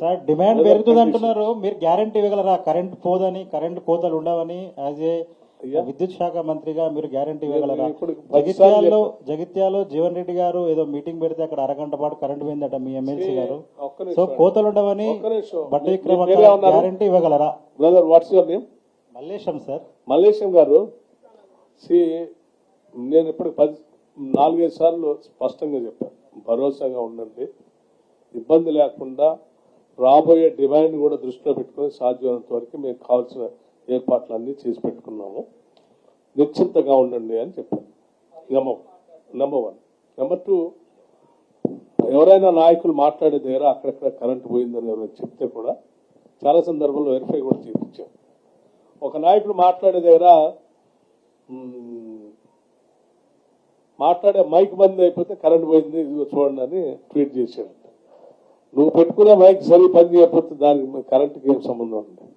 Sir demand పెరుగుతుంది అంటున్నారు. మీరు గ్యారంటీ ఇవ్వగలరా? కరెంట్ పోదని కరెంట్ కోతలు ఉండవని యాజ్ ఏ. విద్యుత్ శాఖ మంత్రిగా మీరు గ్యారంటీ ఇవ్వగలరా? జగిత్యాలలో జగిత్యాలో జీవన్ రెడ్డి గారు ఏదో మీటింగ్ పెడితే అక్కడ అరగంట పాటు కరెంట్ పోయిందట మీ ఎమ్మెల్సీ గారు. సో కోతలు ఉండవని. బట్ట? గ్యారంటీ ఇవ్వగలరా? Brother what's your name Mallesham sir. Mallesham గారు సి నేను ఇప్పుడు పది నాలుగైదు సార్లు స్పష్టంగా చెప్పాను. భరోసాగా ఉండండి. ఇబ్బంది లేకుండా రాబోయే డిమాండ్ కూడా దృష్టిలో పెట్టుకొని సాధ్యమైనంత వరకు మేము కావాల్సిన ఏర్పాట్లన్నీ చేసి పెట్టుకున్నాము. నిశ్చింతగా ఉండండి అని చెప్పాను number number one number two ఎవరైనా నాయకులు మాట్లాడే దగ్గర అక్కడక్కడ కరెంట్ పోయిందని ఎవరైనా చెప్తే కూడా చాలా సందర్భాల్లో వెరిఫై కూడా చేయించాం ఒక నాయకుడు మాట్లాడే దగ్గర మాట్లాడే మైక్ బంద్ అయిపోతే కరెంట్ పోయింది ఇది చూడండి అని ట్వీట్ చేశాడు. నువ్వు పెట్టుకునే మైక్ సరి పని చేయకపోతే దానికి కరెంటుకి ఏం సంబంధం ఉంది